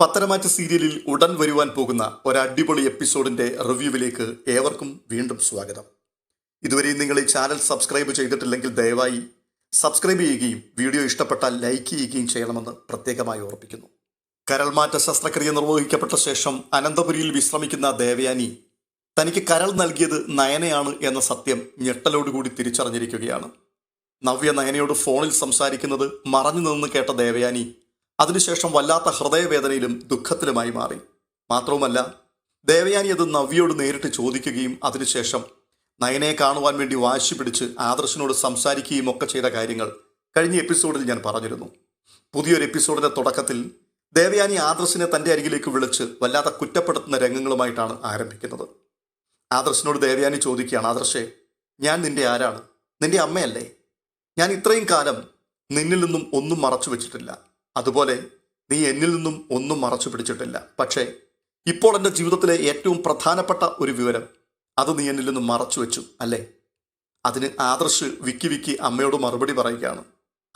പത്തനമാറ്റ് സീരിയലിൽ ഉടൻ വരുവാൻ പോകുന്ന ഒരു അടിപൊളി എപ്പിസോഡിന്റെ റിവ്യൂവിലേക്ക് ഏവർക്കും വീണ്ടും സ്വാഗതം. ഇതുവരെ നിങ്ങൾ ഈ ചാനൽ സബ്സ്ക്രൈബ് ചെയ്തിട്ടില്ലെങ്കിൽ ദയവായി സബ്സ്ക്രൈബ് ചെയ്യുകയും വീഡിയോ ഇഷ്ടപ്പെട്ടാൽ ലൈക്ക് ചെയ്യുകയും ചെയ്യണമെന്ന് പ്രത്യേകമായി ഓർപ്പിക്കുന്നു. കരൾമാറ്റ ശസ്ത്രക്രിയ നിർവഹിക്കപ്പെട്ട ശേഷം അനന്തപുരിയിൽ വിശ്രമിക്കുന്ന ദേവയാനി തനിക്ക് കരൾ നൽകിയത് നയനയാണ് എന്ന സത്യം ഞെട്ടലോടുകൂടി തിരിച്ചറിഞ്ഞിരിക്കുകയാണ്. നവ്യ നയനയോട് ഫോണിൽ സംസാരിക്കുന്നത് മറഞ്ഞു നിന്ന് കേട്ട ദേവയാനി അതിനുശേഷം വല്ലാത്ത ഹൃദയവേദനയിലും ദുഃഖത്തിലുമായി മാറി. മാത്രവുമല്ല ദേവയാനി അത് നവ്യയോട് നേരിട്ട് ചോദിക്കുകയും അതിനുശേഷം നയനെ കാണുവാൻ വേണ്ടി വാശി പിടിച്ച് ആദർശനോട് സംസാരിക്കുകയും ഒക്കെ ചെയ്ത കാര്യങ്ങൾ കഴിഞ്ഞ എപ്പിസോഡിൽ ഞാൻ പറഞ്ഞിരുന്നു. പുതിയൊരു എപ്പിസോഡിന്റെ തുടക്കത്തിൽ ദേവയാനി ആദർശിനെ തന്റെ അരികിലേക്ക് വിളിച്ച് വല്ലാത്ത കുറ്റപ്പെടുത്തുന്ന രംഗങ്ങളുമായിട്ടാണ് ആരംഭിക്കുന്നത്. ആദർശിനോട് ദേവയാനി ചോദിക്കുകയാണ് ആദർശേ ഞാൻ നിന്റെ ആരാണ്? നിന്റെ അമ്മയല്ലേ? ഞാൻ ഇത്രയും കാലം നിന്നിൽ നിന്നും ഒന്നും മറച്ചു വെച്ചിട്ടില്ല. അതുപോലെ നീ എന്നിൽ നിന്നും ഒന്നും മറച്ചു പിടിച്ചിട്ടില്ല. പക്ഷേ ഇപ്പോൾ എന്റെ ജീവിതത്തിലെ ഏറ്റവും പ്രധാനപ്പെട്ട ഒരു വിവരം അത് നീ എന്നിൽ നിന്നും മറച്ചു വെച്ചു അല്ലേ? അതിന് ആദർശ് വിക്കി വിക്കി അമ്മയോട് മറുപടി പറയുകയാണ്.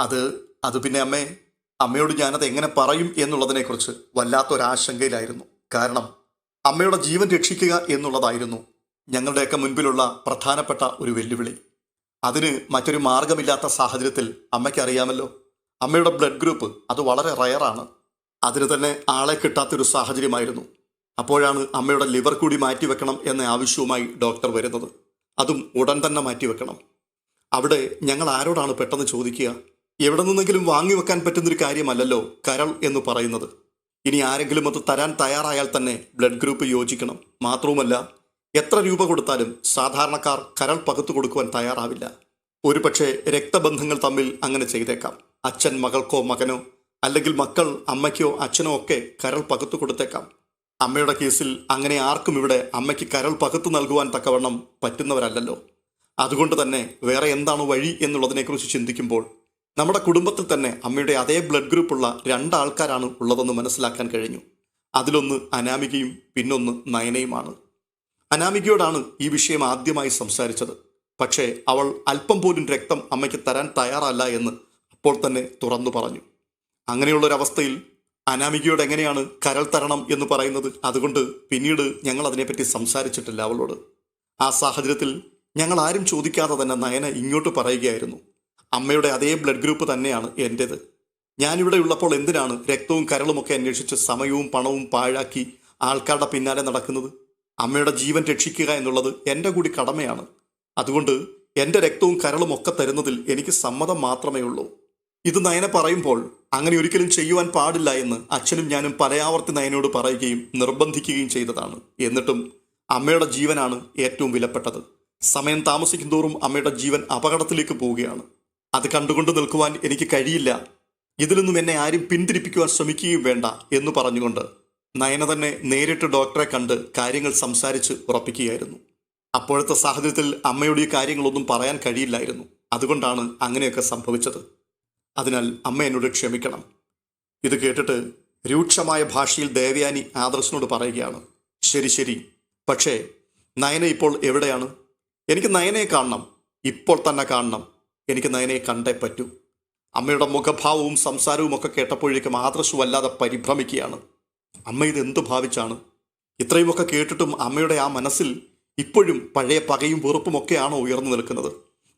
അത് അത് പിന്നെ അമ്മേ അമ്മയോട് ഞാനത് എങ്ങനെ പറയും എന്നുള്ളതിനെക്കുറിച്ച് വല്ലാത്തൊരാശങ്കയിലായിരുന്നു. കാരണം അമ്മയുടെ ജീവൻ രക്ഷിക്കുക എന്നുള്ളതായിരുന്നു ഞങ്ങളുടെയൊക്കെ മുൻപിലുള്ള പ്രധാനപ്പെട്ട ഒരു വെല്ലുവിളി. അതിന് മറ്റൊരു മാർഗമില്ലാത്ത സാഹചര്യത്തിൽ അമ്മയ്ക്ക് അറിയാമല്ലോ അമ്മയുടെ ബ്ലഡ് ഗ്രൂപ്പ് അത് വളരെ റയറാണ്. അതിന് തന്നെ ആളെ കിട്ടാത്തൊരു സാഹചര്യമായിരുന്നു. അപ്പോഴാണ് അമ്മയുടെ ലിവർ കൂടി മാറ്റിവെക്കണം എന്ന ആവശ്യവുമായി ഡോക്ടർ വരുന്നത്. അതും ഉടൻ തന്നെ മാറ്റിവെക്കണം അവിടെ ഞങ്ങൾ ആരോടാണ് പെട്ടെന്ന് ചോദിക്കുക? എവിടെ നിന്നെങ്കിലും വാങ്ങിവെക്കാൻ പറ്റുന്നൊരു കാര്യമല്ലല്ലോ കരൾ എന്ന് പറയുന്നത്. ഇനി ആരെങ്കിലും അത് തരാൻ തയ്യാറായാൽ തന്നെ ബ്ലഡ് ഗ്രൂപ്പ് യോജിക്കണം. മാത്രവുമല്ല എത്ര രൂപ കൊടുത്താലും സാധാരണക്കാർ കരൾ പകുത്തു കൊടുക്കുവാൻ തയ്യാറാവില്ല. ഒരുപക്ഷെ രക്തബന്ധങ്ങൾ തമ്മിൽ അങ്ങനെ ചെയ്തേക്കാം. അച്ഛൻ മകൾക്കോ മകനോ അല്ലെങ്കിൽ മക്കൾ അമ്മയ്ക്കോ അച്ഛനോ ഒക്കെ കരൾ പകുത്തു കൊടുത്തേക്കാം. അമ്മയുടെ കേസിൽ അങ്ങനെ ആർക്കും ഇവിടെ അമ്മയ്ക്ക് കരൾ പകുത്തു നൽകുവാൻ തക്കവണ്ണം പറ്റുന്നവരല്ലല്ലോ. അതുകൊണ്ട് തന്നെ വേറെ എന്താണ് വഴി എന്നുള്ളതിനെക്കുറിച്ച് ചിന്തിക്കുമ്പോൾ നമ്മുടെ കുടുംബത്തിൽ തന്നെ അമ്മയുടെ അതേ ബ്ലഡ് ഗ്രൂപ്പുള്ള രണ്ടാൾക്കാരാണ് ഉള്ളതെന്ന് മനസ്സിലാക്കാൻ കഴിഞ്ഞു. അതിലൊന്ന് അനാമികയും പിന്നൊന്ന് നയനയുമാണ്. അനാമികയോടാണ് ഈ വിഷയം ആദ്യമായി സംസാരിച്ചത്. പക്ഷേ അവൾ അല്പം പോലും രക്തം അമ്മയ്ക്ക് തരാൻ തയ്യാറല്ല എന്ന് അപ്പോൾ തന്നെ തുറന്നു പറഞ്ഞു. അങ്ങനെയുള്ള ഒരു അവസ്ഥയിൽ അനാമികയോട് എങ്ങനെയാണ് കരൾ തരണം എന്ന് പറയുന്നത്? അതുകൊണ്ട് പിന്നീട് ഞങ്ങൾ അതിനെപ്പറ്റി സംസാരിച്ചിട്ടില്ല അവളോട്. ആ സാഹചര്യത്തിൽ ഞങ്ങൾ ആരും ചോദിക്കാതെ തന്നെ നയന ഇങ്ങോട്ട് പറയുകയായിരുന്നു. അമ്മയുടെ അതേ ബ്ലഡ് ഗ്രൂപ്പ് തന്നെയാണ് എന്റേത് ഞാനിവിടെ ഉള്ളപ്പോൾ എന്തിനാണ് രക്തവും കരളുമൊക്കെ അന്വേഷിച്ച് സമയവും പണവും പാഴാക്കി ആൾക്കാരുടെ പിന്നാലെ നടക്കുന്നത്? അമ്മയുടെ ജീവൻ രക്ഷിക്കുക എന്നുള്ളത് എന്റെ കൂടി കടമയാണ്. അതുകൊണ്ട് എന്റെ രക്തവും കരളും ഒക്കെ തരുന്നതിൽ എനിക്ക് സമ്മതം മാത്രമേ ഉള്ളൂ. ഇത് നയന പറയുമ്പോൾ അങ്ങനെ ഒരിക്കലും ചെയ്യുവാൻ പാടില്ല എന്ന് അച്ഛനും ഞാനും പലയാവർത്തി നയനോട് പറയുകയും നിർബന്ധിക്കുകയും ചെയ്തതാണ്. എന്നിട്ടും അമ്മയുടെ ജീവനാണ് ഏറ്റവും വിലപ്പെട്ടത്. സമയം താമസിക്കും തോറും അമ്മയുടെ ജീവൻ അപകടത്തിലേക്ക് പോവുകയാണ്. അത് കണ്ടുകൊണ്ട് നിൽക്കുവാൻ എനിക്ക് കഴിയില്ല. ഇതിൽ നിന്നും എന്നെ ആരും പിന്തിരിപ്പിക്കുവാൻ ശ്രമിക്കുകയും വേണ്ട എന്ന് പറഞ്ഞുകൊണ്ട് നയന തന്നെ നേരിട്ട് ഡോക്ടറെ കണ്ട് കാര്യങ്ങൾ സംസാരിച്ച് ഉറപ്പിക്കുകയായിരുന്നു. അപ്പോഴത്തെ സാഹചര്യത്തിൽ അമ്മയുടെ കാര്യങ്ങളൊന്നും പറയാൻ കഴിയില്ലായിരുന്നു. അതുകൊണ്ടാണ് അങ്ങനെയൊക്കെ സംഭവിച്ചത്. അതിനാൽ അമ്മ എന്നോട് ക്ഷമിക്കണം. ഇത് കേട്ടിട്ട് രൂക്ഷമായ ഭാഷയിൽ ദേവയാനി ആദർശനോട് പറയുകയാണ്. ശരി ശരി. പക്ഷേ നയന ഇപ്പോൾ എവിടെയാണ്? എനിക്ക് നയനയെ കാണണം. ഇപ്പോൾ തന്നെ കാണണം. എനിക്ക് നയനയെ കണ്ടേ പറ്റൂ. അമ്മയുടെ മുഖഭാവവും സംസാരവും ഒക്കെ കേട്ടപ്പോഴേക്കും ആദർശു വല്ലാതെ പരിഭ്രമിക്കുകയാണ്. അമ്മ ഇത് എന്തു ഭാവിച്ചാണ്? ഇത്രയുമൊക്കെ കേട്ടിട്ടും അമ്മയുടെ ആ മനസ്സിൽ ഇപ്പോഴും പഴയ പകയും വെറുപ്പും ഒക്കെയാണോ ഉയർന്നു നിൽക്കുന്നത്?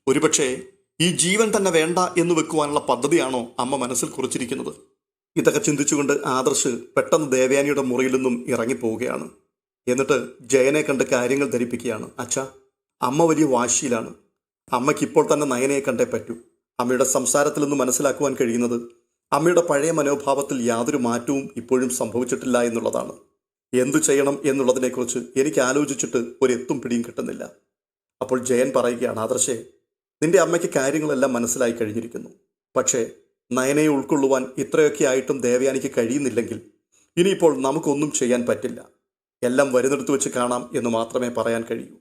ഒരുപക്ഷെ ഈ ജീവൻ തന്നെ വേണ്ട എന്ന് വെക്കുവാനുള്ള പദ്ധതിയാണോ അമ്മ മനസ്സിൽ കുറിച്ചിരിക്കുന്നത്? ഇതൊക്കെ ചിന്തിച്ചുകൊണ്ട് ആദർശ് പെട്ടെന്ന് ദേവയാനിയുടെ മുറിയിൽ നിന്നും ഇറങ്ങിപ്പോവുകയാണ്. എന്നിട്ട് ജയനെ കണ്ട് കാര്യങ്ങൾ ധരിപ്പിക്കുകയാണ്. അച്ഛ അമ്മ വലിയ വാശിയിലാണ്. അമ്മയ്ക്ക് ഇപ്പോൾ തന്നെ നയനയെ കണ്ടേ പറ്റൂ. അമ്മയുടെ സംസാരത്തിൽ നിന്ന് മനസ്സിലാക്കുവാൻ കഴിയുന്നത് അമ്മയുടെ പഴയ മനോഭാവത്തിൽ യാതൊരു മാറ്റവും ഇപ്പോഴും സംഭവിച്ചിട്ടില്ല എന്നുള്ളതാണ്. എന്തു ചെയ്യണം എന്നുള്ളതിനെക്കുറിച്ച് എനിക്ക് ആലോചിച്ചിട്ട് ഒരു എത്തും പിടിയും കിട്ടുന്നില്ല. അപ്പോൾ ജയൻ പറയുകയാണ് ആദർശേ നിന്റെ അമ്മയ്ക്ക് കാര്യങ്ങളെല്ലാം മനസ്സിലായി കഴിഞ്ഞിരിക്കുന്നു. പക്ഷേ നയനയെ ഉൾക്കൊള്ളുവാൻ ഇത്രയൊക്കെ ആയിട്ടും ദേവയാനിക്ക് കഴിയുന്നില്ലെങ്കിൽ ഇനിയിപ്പോൾ നമുക്കൊന്നും ചെയ്യാൻ പറ്റില്ല. എല്ലാം വരുന്നിടത്ത് വെച്ച് കാണാം എന്ന് മാത്രമേ പറയാൻ കഴിയൂ.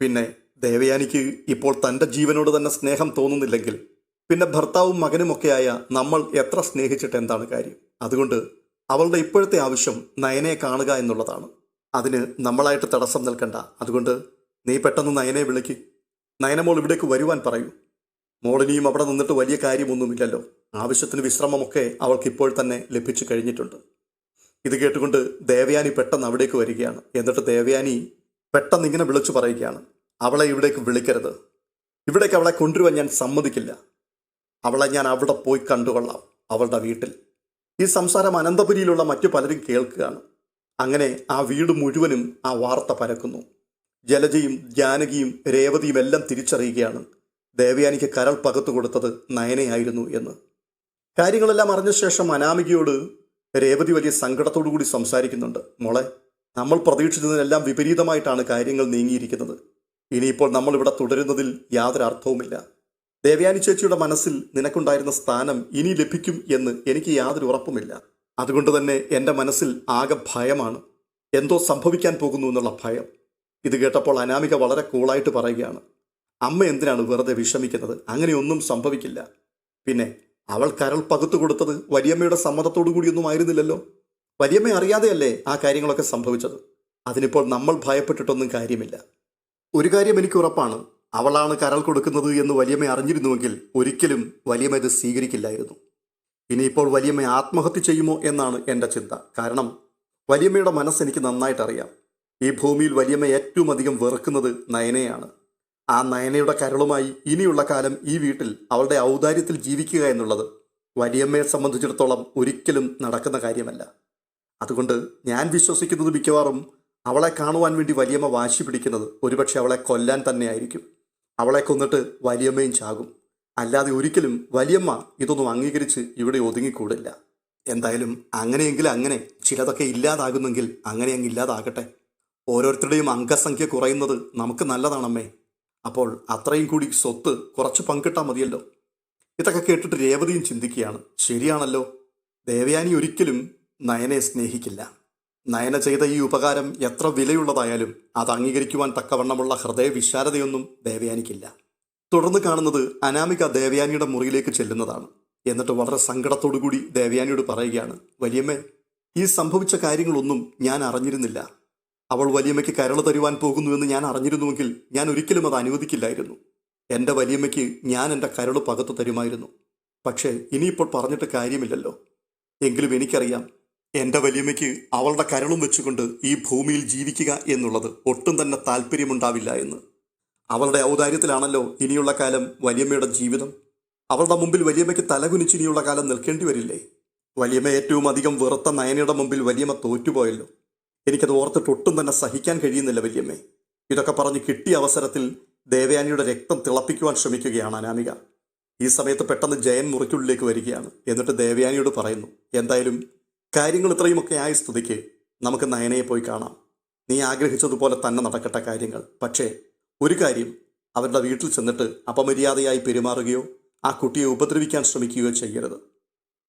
പിന്നെ ദേവയാനിക്ക് ഇപ്പോൾ തന്റെ ജീവനോട് തന്നെ സ്നേഹം തോന്നുന്നില്ലെങ്കിൽ പിന്നെ ഭർത്താവും മകനുമൊക്കെയായ നമ്മൾ എത്ര സ്നേഹിച്ചിട്ട് എന്താണ് കാര്യം? അതുകൊണ്ട് അവളുടെ ഇപ്പോഴത്തെ ആവശ്യം നയനയെ കാണുക എന്നുള്ളതാണ്. അതിന് നമ്മളായിട്ട് തടസ്സം നിൽക്കണ്ട. അതുകൊണ്ട് നീ പെട്ടെന്ന് നയനെ വിളിക്ക്. നയനമോൾ ഇവിടേക്ക് വരുവാൻ പറയൂ. മോളിനിയും അവിടെ നിന്നിട്ട് വലിയ കാര്യമൊന്നുമില്ലല്ലോ. ആവശ്യത്തിന് വിശ്രമമൊക്കെ അവൾക്ക് ഇപ്പോൾ തന്നെ ലഭിച്ചു കഴിഞ്ഞിട്ടുണ്ട്. ഇത് കേട്ടുകൊണ്ട് ദേവയാനി പെട്ടെന്ന് അവിടേക്ക് വരികയാണ്. എന്നിട്ട് ദേവയാനി പെട്ടെന്ന് ഇങ്ങനെ വിളിച്ചു പറയുകയാണ്. അവളെ ഇവിടേക്ക് വിളിക്കരുത്. ഇവിടേക്ക് അവളെ കൊണ്ടുവരുവാൻ ഞാൻ സമ്മതിക്കില്ല. അവളെ ഞാൻ അവിടെ പോയി കണ്ടുകൊള്ളാം. അവളുടെ വീട്ടിൽ. ഈ സംസാരം അനന്തപുരിയിലുള്ള മറ്റു പലരും കേൾക്കുകയാണ്. അങ്ങനെ ആ വീട് മുഴുവനും ആ വാർത്ത പരക്കുന്നു. ജലജയും ജാനകിയും രേവതിയും എല്ലാം തിരിച്ചറിയുകയാണ്. ദേവയാനിക്ക് കരൾ പകത്തു കൊടുത്തത് നയനയായിരുന്നു എന്ന്. കാര്യങ്ങളെല്ലാം അറിഞ്ഞ ശേഷം അനാമികയോട് രേവതി വലിയ സങ്കടത്തോടു കൂടി സംസാരിക്കുന്നുണ്ട്. മോളെ നമ്മൾ പ്രതീക്ഷിച്ചതിനെല്ലാം വിപരീതമായിട്ടാണ് കാര്യങ്ങൾ നീങ്ങിയിരിക്കുന്നത്. ഇനിയിപ്പോൾ നമ്മൾ ഇവിടെ തുടരുന്നതിൽ യാതൊരു അർത്ഥവുമില്ല. ദേവയാനി ചേച്ചിയുടെ മനസ്സിൽ നിനക്കുണ്ടായിരുന്ന സ്ഥാനം ഇനി ലഭിക്കും എന്ന് എനിക്ക് യാതൊരു ഉറപ്പുമില്ല. അതുകൊണ്ട് തന്നെ എന്റെ മനസ്സിൽ ആകെ ഭയമാണ്. എന്തോ സംഭവിക്കാൻ പോകുന്നു എന്നുള്ള ഭയം. ഇത് കേട്ടപ്പോൾ അനാമിക വളരെ കൂളായിട്ട് പറയുകയാണ് അമ്മ എന്തിനാണ് വെറുതെ വിഷമിക്കുന്നത്? അങ്ങനെയൊന്നും സംഭവിക്കില്ല. പിന്നെ അവൾ കരൾ പകുത്തു കൊടുത്തത് വലിയമ്മയുടെ സമ്മതത്തോടു കൂടിയൊന്നും ആയിരുന്നില്ലല്ലോ. വലിയമ്മ അറിയാതെയല്ലേ ആ കാര്യങ്ങളൊക്കെ സംഭവിച്ചത്? അതിനിപ്പോൾ നമ്മൾ ഭയപ്പെട്ടിട്ടൊന്നും കാര്യമില്ല. ഒരു കാര്യം എനിക്ക് ഉറപ്പാണ്. അവളാണ് കരൾ കൊടുക്കുന്നത് എന്ന് വലിയമ്മ അറിഞ്ഞിരുന്നുവെങ്കിൽ ഒരിക്കലും വലിയമ്മ ഇത് സ്വീകരിക്കില്ലായിരുന്നു. ഇനിയിപ്പോൾ വലിയമ്മ ആത്മഹത്യ ചെയ്യുമോ എന്നാണ് എന്റെ ചിന്ത. കാരണം വലിയമ്മയുടെ മനസ്സ് എനിക്ക് നന്നായിട്ട് അറിയാം ഈ ഭൂമിയിൽ വലിയമ്മ ഏറ്റവും അധികം വെറുക്കുന്നത് നയനയാണ്. ആ നയനയുടെ കരളുമായി ഇനിയുള്ള കാലം ഈ വീട്ടിൽ അവളുടെ ഔദാര്യത്തിൽ ജീവിക്കുക എന്നുള്ളത് വലിയമ്മയെ സംബന്ധിച്ചിടത്തോളം ഒരിക്കലും നടക്കുന്ന കാര്യമല്ല. അതുകൊണ്ട് ഞാൻ വിശ്വസിക്കുന്നത് മിക്കവാറും അവളെ കാണുവാൻ വേണ്ടി വലിയമ്മ വാശി പിടിക്കുന്നത് ഒരുപക്ഷെ അവളെ കൊല്ലാൻ തന്നെയായിരിക്കും അവളെ കൊന്നിട്ട് വലിയമ്മയും ചാകും. അല്ലാതെ ഒരിക്കലും വലിയമ്മ ഇതൊന്നും അംഗീകരിച്ച് ഇവിടെ ഒതുങ്ങിക്കൂടില്ല. എന്തായാലും അങ്ങനെയെങ്കിൽ അങ്ങനെ ചിലതൊക്കെ ഇല്ലാതാകുന്നെങ്കിൽ അങ്ങനെ അങ്ങ് ഇല്ലാതാകട്ടെ. ഓരോരുത്തരുടെയും അംഗസംഖ്യ കുറയുന്നത് നമുക്ക് നല്ലതാണമ്മേ. അപ്പോൾ അത്രയും കൂടി സ്വത്ത് കുറച്ച് പങ്കിട്ടാൽ മതിയല്ലോ. ഇതൊക്കെ കേട്ടിട്ട് രേവതിയും ചിന്തിക്കുകയാണ്. ശരിയാണല്ലോ. ദേവയാനി ഒരിക്കലും നയനെ സ്നേഹിക്കില്ല. നയന ചെയ്ത ഈ ഉപകാരം എത്ര വിലയുള്ളതായാലും അത് അംഗീകരിക്കുവാൻ തക്കവണ്ണമുള്ള ഹൃദയവിശാലതയൊന്നും ദേവയാനിക്കില്ല. തുടർന്ന് കാണുന്നത് അനാമിക ദേവയാനിയുടെ മുറിയിലേക്ക് ചെല്ലുന്നതാണ്. എന്നിട്ട് വളരെ സങ്കടത്തോടു കൂടി ദേവയാനിയോട് പറയുകയാണ് വലിയമ്മേ ഈ സംഭവിച്ച കാര്യങ്ങളൊന്നും ഞാൻ അറിഞ്ഞിരുന്നില്ല. അവൾ വലിയമ്മയ്ക്ക് കരൾ തരുവാൻ പോകുന്നുവെന്ന് ഞാൻ അറിഞ്ഞിരുന്നുവെങ്കിൽ ഞാൻ ഒരിക്കലും അത് അനുവദിക്കില്ലായിരുന്നു. എന്റെ വലിയമ്മയ്ക്ക് ഞാൻ എന്റെ കരൾ പകത്തു തരുമായിരുന്നു. പക്ഷേ ഇനിയിപ്പോൾ പറഞ്ഞിട്ട് കാര്യമില്ലല്ലോ. എങ്കിലും എനിക്കറിയാം എന്റെ വലിയമ്മയ്ക്ക് അവളുടെ കരളും വെച്ചുകൊണ്ട് ഈ ഭൂമിയിൽ ജീവിക്കുക എന്നുള്ളത് ഒട്ടും തന്നെ താല്പര്യമുണ്ടാവില്ല എന്ന്. അവളുടെ ഔദാര്യത്തിലാണല്ലോ ഇനിയുള്ള കാലം വലിയമ്മയുടെ ജീവിതം. അവളുടെ മുമ്പിൽ വലിയമ്മയ്ക്ക് തലകുനിച്ച് ഇനിയുള്ള കാലം നിൽക്കേണ്ടി വരില്ലേ? വലിയമ്മ ഏറ്റവും അധികം വെറുത്ത നയനയുടെ മുമ്പിൽ വലിയമ്മ തോറ്റുപോയല്ലോ. എനിക്കത് ഓർത്തിട്ട് ഒട്ടും തന്നെ സഹിക്കാൻ കഴിയുന്നില്ല വല്യമ്മേ. ഇതൊക്കെ പറഞ്ഞ് കിട്ടിയ അവസരത്തിൽ ദേവയാനിയുടെ രക്തം തിളപ്പിക്കുവാൻ ശ്രമിക്കുകയാണ് അനാമിക. ഈ സമയത്ത് പെട്ടെന്ന് ജയൻ മുറിക്കുള്ളിലേക്ക് വരികയാണ്. എന്നിട്ട് ദേവയാനിയോട് പറയുന്നു എന്തായാലും കാര്യങ്ങൾ ഇത്രയുമൊക്കെ ആയ സ്തുതിക്ക്. നമുക്ക് നയനയെ പോയി കാണാം. നീ ആഗ്രഹിച്ചതുപോലെ തന്നെ നടക്കട്ടെ കാര്യങ്ങൾ. പക്ഷേ ഒരു കാര്യം അവരുടെ വീട്ടിൽ ചെന്നിട്ട് അപമര്യാദയായി പെരുമാറുകയോ ആ കുട്ടിയെ ഉപദ്രവിക്കാൻ ശ്രമിക്കുകയോ ചെയ്യരുത്.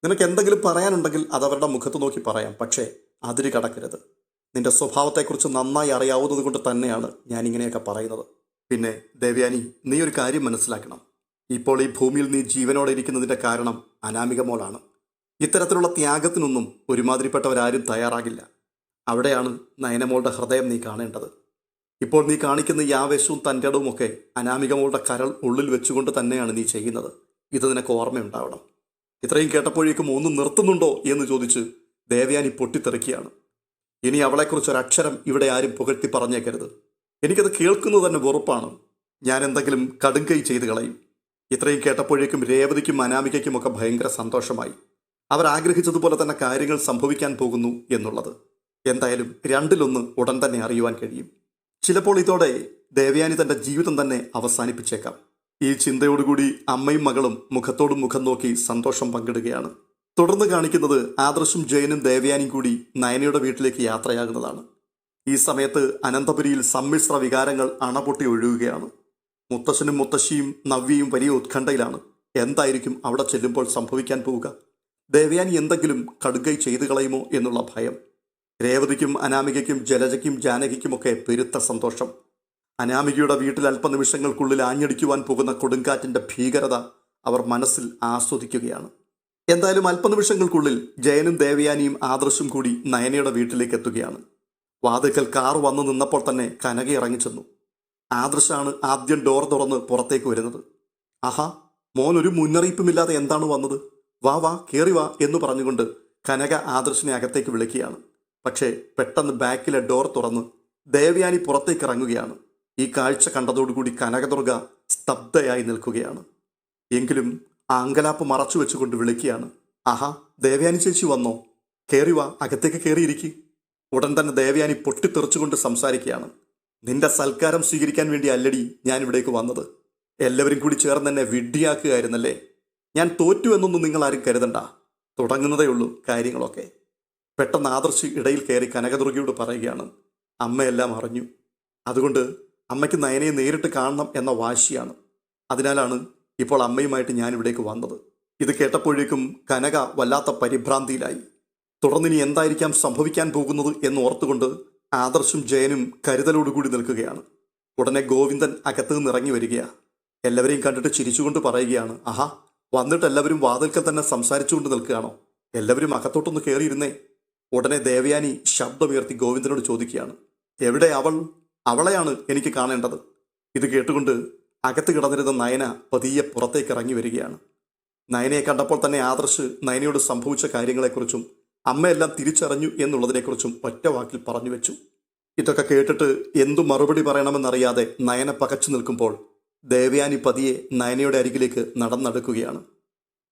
നിനക്ക് എന്തെങ്കിലും പറയാനുണ്ടെങ്കിൽ അത് അവരുടെ മുഖത്ത് നോക്കി പറയാം. പക്ഷേ അതിര് കടക്കരുത്. നിന്റെ സ്വഭാവത്തെക്കുറിച്ച് നന്നായി അറിയാവുന്നത് കൊണ്ട് തന്നെയാണ് ഞാൻ ഇങ്ങനെയൊക്കെ പറയുന്നത്. പിന്നെ ദേവ്യാനി നീ ഒരു കാര്യം മനസ്സിലാക്കണം. ഇപ്പോൾ ഈ ഭൂമിയിൽ നീ ജീവനോടെ ഇരിക്കുന്നതിന്റെ കാരണം അനാമിക മോളാണ്. ഇത്തരത്തിലുള്ള ത്യാഗത്തിനൊന്നും ഒരുമാതിരിപ്പെട്ടവരാരും തയ്യാറാകില്ല. അവിടെയാണ് നയനമോളുടെ ഹൃദയം നീ കാണേണ്ടത്. ഇപ്പോൾ നീ കാണിക്കുന്ന ഈ ആവേശവും തന്റെ ഒക്കെ അനാമിക മോളുടെ കരൾ ഉള്ളിൽ വെച്ചുകൊണ്ട് തന്നെയാണ് നീ ചെയ്യുന്നത്. ഇത് നിനക്ക് ഓർമ്മയുണ്ടാവണം. ഇത്രയും കേട്ടപ്പോഴേക്കും ഒന്നും നിർത്തുന്നുണ്ടോ എന്ന് ചോദിച്ച് ദേവയാനി പൊട്ടിത്തെറിക്കുകയാണ്. ഇനി അവളെക്കുറിച്ച് ഒരക്ഷരം ഇവിടെ ആരും പുകഴ്ത്തി പറഞ്ഞേക്കരുത്. എനിക്കത് കേൾക്കുന്നത് തന്നെ വെറുപ്പാണ്. ഞാൻ എന്തെങ്കിലും കടുങ്കൈ ചെയ്ത് കളയും. ഇത്രയും കേട്ടപ്പോഴേക്കും രേവതിക്കും അനാമികയ്ക്കും ഒക്കെ ഭയങ്കര സന്തോഷമായി. അവർ ആഗ്രഹിച്ചതുപോലെ തന്നെ കാര്യങ്ങൾ സംഭവിക്കാൻ പോകുന്നു എന്നുള്ളത്. എന്തായാലും രണ്ടിലൊന്ന് ഉടൻ തന്നെ അറിയുവാൻ കഴിയും. ചിലപ്പോൾ ഇതോടെ ദേവയാനി തന്റെ ജീവിതം തന്നെ അവസാനിപ്പിച്ചേക്കാം. ഈ ചിന്തയോടുകൂടി അമ്മയും മകളും മുഖത്തോടും മുഖം നോക്കി സന്തോഷം പങ്കിടുകയാണ്. തുടർന്ന് കാണിക്കുന്നത് ആദർശും ജയനും ദേവയാനിയും കൂടി നയനയുടെ വീട്ടിലേക്ക് യാത്രയാകുന്നതാണ്. ഈ സമയത്ത് അനന്തപുരിയിൽ സമ്മിശ്ര വികാരങ്ങൾ അണപൊട്ടി ഒഴുകുകയാണ്. മുത്തശ്ശനും മുത്തശ്ശിയും നവ്യയും വലിയ ഉത്കണ്ഠയിലാണ്. എന്തായിരിക്കും അവിടെ ചെല്ലുമ്പോൾ സംഭവിക്കാൻ പോവുക? ദേവയാനി എന്തെങ്കിലും കടുകൈ ചെയ്തു കളയുമോ എന്നുള്ള ഭയം. രേവതിക്കും അനാമികയ്ക്കും ജലജയ്ക്കും ജാനകിക്കുമൊക്കെ പെരുത്ത സന്തോഷം. അനാമികയുടെ വീട്ടിൽ അല്പനിമിഷങ്ങൾക്കുള്ളിൽ ആഞ്ഞടിക്കുവാൻ പോകുന്ന കൊടുങ്കാറ്റിന്റെ ഭീകരത അവർ മനസ്സിൽ ആസ്വദിക്കുകയാണ്. എന്തായാലും അല്പനിമിഷങ്ങൾക്കുള്ളിൽ ജയനും ദേവയാനിയും ആദർശും കൂടി നയനയുടെ വീട്ടിലേക്ക് എത്തുകയാണ്. വാതിക്കൽ കാർ വന്നു നിന്നപ്പോൾ തന്നെ കനക ഇറങ്ങിച്ചെന്നു ആദർശാണ് ആദ്യം ഡോർ തുറന്ന് പുറത്തേക്ക് വരുന്നത്. ആഹാ മോൻ ഒരു മുന്നറിയിപ്പുമില്ലാതെ എന്താണ് വന്നത്? വാ വാ കയറി വാ എന്ന് പറഞ്ഞുകൊണ്ട് കനക ആദർശിനെ അകത്തേക്ക് വിളിക്കുകയാണ്. പക്ഷേ പെട്ടെന്ന് ബാക്കിലെ ഡോർ തുറന്ന് ദേവയാനി പുറത്തേക്ക് ഇറങ്ങുകയാണ്. ഈ കാഴ്ച കണ്ടതോടുകൂടി കനകദുർഗ സ്തബ്ധയായി നിൽക്കുകയാണ്. എങ്കിലും ആ മറച്ചു വെച്ചുകൊണ്ട് വിളിക്കുകയാണ്. ആഹാ ദേവയാനി ചേച്ചി വന്നോ? കയറി വാ അകത്തേക്ക് കയറിയിരിക്കി ഉടൻ തന്നെ ദേവയാനി പൊട്ടിത്തെറിച്ചുകൊണ്ട് സംസാരിക്കുകയാണ്. നിന്റെ സൽക്കാരം സ്വീകരിക്കാൻ വേണ്ടി അല്ലടി ഞാൻ ഇവിടേക്ക് വന്നത്. എല്ലാവരും കൂടി ചേർന്ന് എന്നെ വിഡ്ഢിയാക്കുകയായിരുന്നല്ലേ? ഞാൻ തോറ്റു എന്നൊന്നും നിങ്ങൾ ആരും കരുതണ്ട. തുടങ്ങുന്നതേ ഉള്ളൂ കാര്യങ്ങളൊക്കെ. പെട്ടെന്ന് ആദർശി ഇടയിൽ കയറി കനകദുർഗയോട് പറയുകയാണ്. അമ്മയെല്ലാം അറിഞ്ഞു. അതുകൊണ്ട് അമ്മയ്ക്ക് നയനയെ നേരിട്ട് കാണണം എന്ന വാശിയാണ്. അതിനാലാണ് ഇപ്പോൾ അമ്മയുമായിട്ട് ഞാൻ ഇവിടേക്ക് വന്നത്. ഇത് കേട്ടപ്പോഴേക്കും കനക വല്ലാത്ത പരിഭ്രാന്തിയിലായി. തുടർന്നിനി എന്തായിരിക്കാം സംഭവിക്കാൻ പോകുന്നത് എന്ന് ഓർത്തുകൊണ്ട് ആദർശും ജയനും കരുതലോടുകൂടി നിൽക്കുകയാണ്. ഉടനെ ഗോവിന്ദൻ അകത്ത് നിന്ന് ഇറങ്ങി വരികയാണ് എല്ലാവരെയും കണ്ടിട്ട് ചിരിച്ചുകൊണ്ട് പറയുകയാണ് ആഹാ വന്നിട്ട് എല്ലാവരും വാതിൽക്കൽ തന്നെ സംസാരിച്ചുകൊണ്ട് നിൽക്കുകയാണോ? എല്ലാവരും അകത്തോട്ടൊന്ന് കയറിയിരുന്നേ ഉടനെ ദേവയാനി ശബ്ദമുയർത്തി ഗോവിന്ദനോട് ചോദിക്കുകയാണ് എവിടെ അവൾ? അവളെയാണ് എനിക്ക് കാണേണ്ടത്. ഇത് കേട്ടുകൊണ്ട് അകത്ത് കിടന്നിരുന്ന നയന പതിയെ പുറത്തേക്ക് ഇറങ്ങി വരികയാണ്. നയനയെ കണ്ടപ്പോൾ തന്നെ ആദർശ് നയനയോട് സംഭവിച്ച കാര്യങ്ങളെക്കുറിച്ചും അമ്മയെല്ലാം തിരിച്ചറിഞ്ഞു എന്നുള്ളതിനെക്കുറിച്ചും ഒറ്റ വാക്കിൽ പറഞ്ഞു വെച്ചു. ഇതൊക്കെ കേട്ടിട്ട് എന്തു മറുപടി പറയണമെന്നറിയാതെ നയന പകച്ചു നിൽക്കുമ്പോൾ ദേവയാനി പതിയെ നയനയുടെ അരികിലേക്ക് നടന്നടുക്കുകയാണ്.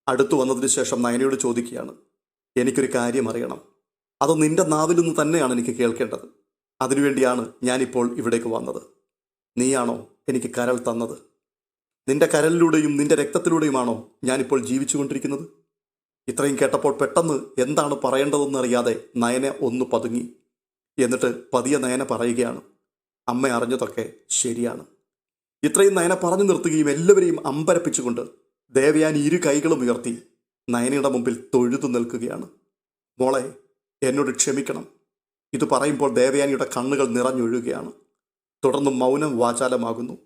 അടുത്തു വന്നതിന് ശേഷം നയനയോട് ചോദിക്കുകയാണ് എനിക്കൊരു കാര്യം അറിയണം. അത് നിന്റെ നാവിൽ നിന്ന് തന്നെയാണ് എനിക്ക് കേൾക്കേണ്ടത്. അതിനുവേണ്ടിയാണ് ഞാനിപ്പോൾ ഇവിടേക്ക് വന്നത്. നീയാണോ എനിക്ക് കരൾ തന്നത്. നിന്റെ കരലിലൂടെയും നിന്റെ രക്തത്തിലൂടെയുമാണോ ഞാനിപ്പോൾ ജീവിച്ചുകൊണ്ടിരിക്കുന്നത്? ഇത്രയും കേട്ടപ്പോൾ പെട്ടെന്ന് എന്താണ് പറയേണ്ടതെന്നറിയാതെ നയന ഒന്ന് പതുങ്ങി. എന്നിട്ട് പതിയെ നയന പറയുകയാണ്. അമ്മ അറിഞ്ഞതൊക്കെ ശരിയാണ്. ഇത്രയും നയന പറഞ്ഞു നിർത്തുകയും എല്ലാവരെയും അമ്പരപ്പിച്ചുകൊണ്ട് ദേവയാൻ ഇരു കൈകളും ഉയർത്തി നയനയുടെ മുമ്പിൽ തൊഴുതു നിൽക്കുകയാണ്. മോളെ എന്നോട് ക്ഷമിക്കണം. ഇത് പറയുമ്പോൾ ദേവയാനിയുടെ കണ്ണുകൾ നിറഞ്ഞൊഴുകയാണ് തുടർന്ന് മൗനം വാചാലമാകുന്നു.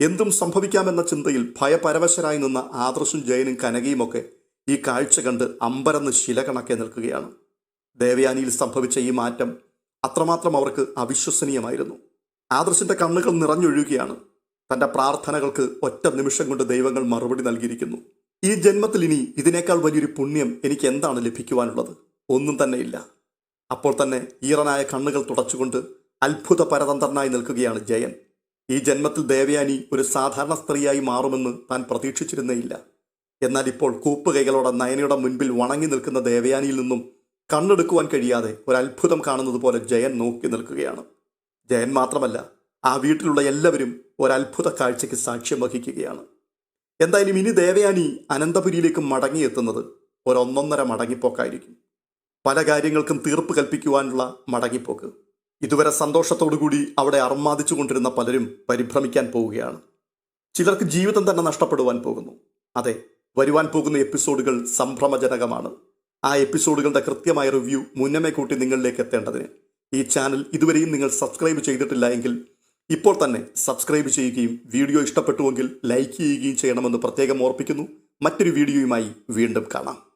എന്തും സംഭവിക്കാമെന്ന ചിന്തയിൽ ഭയപരവശരായി നിന്ന ആദർശും ജയനും കനകയുമൊക്കെ ഈ കാഴ്ച കണ്ട് അമ്പരന്ന് ശിലകണക്കെ നിൽക്കുകയാണ്. ദേവയാനിയിൽ സംഭവിച്ച ഈ മാറ്റം അത്രമാത്രം അവർക്ക് അവിശ്വസനീയമായിരുന്നു. ആദർശിന്റെ കണ്ണുകൾ നിറഞ്ഞൊഴുകുകയാണ് തന്റെ പ്രാർത്ഥനകൾക്ക് ഒറ്റ നിമിഷം കൊണ്ട് ദൈവങ്ങൾ മറുപടി നൽകിയിരിക്കുന്നു. ഈ ജന്മത്തിൽ ഇനി ഇതിനേക്കാൾ വലിയൊരു പുണ്യം എനിക്ക് എന്താണ് ലഭിക്കുവാനുള്ളത്? ഒന്നും തന്നെയില്ല. അപ്പോൾ തന്നെ ഈറനായ കണ്ണുകൾ തുടച്ചുകൊണ്ട് അത്ഭുത പരതന്ത്രനായി നിൽക്കുകയാണ് ജയൻ. ഈ ജന്മത്തിൽ ദേവയാനി ഒരു സാധാരണ സ്ത്രീയായി മാറുമെന്ന് താൻ പ്രതീക്ഷിച്ചിരുന്നേയില്ല. എന്നാൽ ഇപ്പോൾ കൂപ്പുകൈകളോടെ നയനയുടെ മുൻപിൽ വണങ്ങി നിൽക്കുന്ന ദേവയാനിയിൽ നിന്നും കണ്ണെടുക്കുവാൻ കഴിയാതെ ഒരു അത്ഭുതം കാണുന്നത് പോലെ ജയൻ നോക്കി നിൽക്കുകയാണ്. ജയൻ മാത്രമല്ല ആ വീട്ടിലുള്ള എല്ലാവരും ഒരത്ഭുത കാഴ്ചയ്ക്ക് സാക്ഷ്യം വഹിക്കുകയാണ്. എന്തായാലും ഇനി ദേവയാനി അനന്തപുരിയിലേക്ക് മടങ്ങിയെത്തുന്നത് ഒരൊന്നൊന്നര മടങ്ങിപ്പോക്കായിരിക്കും. പല കാര്യങ്ങൾക്കും തീർപ്പ് കൽപ്പിക്കുവാനുള്ള മടങ്ങിപ്പോക്ക്. ഇതുവരെ സന്തോഷത്തോടുകൂടി അവിടെ അർമാദിച്ചു കൊണ്ടിരുന്ന പലരും പരിഭ്രമിക്കാൻ പോവുകയാണ്. ചിലർക്ക് ജീവിതം തന്നെ നഷ്ടപ്പെടുവാൻ പോകുന്നു. അതെ വരുവാൻ പോകുന്ന എപ്പിസോഡുകൾ സംഭ്രമജനകമാണ്. ആ എപ്പിസോഡുകളുടെ കൃത്യമായ റിവ്യൂ മുന്നമേ കൂട്ടി നിങ്ങളിലേക്ക് എത്തേണ്ടതിന്. ഈ ചാനൽ ഇതുവരെയും നിങ്ങൾ സബ്സ്ക്രൈബ് ചെയ്തിട്ടില്ല എങ്കിൽ ഇപ്പോൾ തന്നെ സബ്സ്ക്രൈബ് ചെയ്യുകയും വീഡിയോ ഇഷ്ടപ്പെട്ടുവെങ്കിൽ ലൈക്ക് ചെയ്യുകയും ചെയ്യണമെന്ന് പ്രത്യേകം ഓർപ്പിക്കുന്നു. മറ്റൊരു വീഡിയോയുമായി വീണ്ടും കാണാം.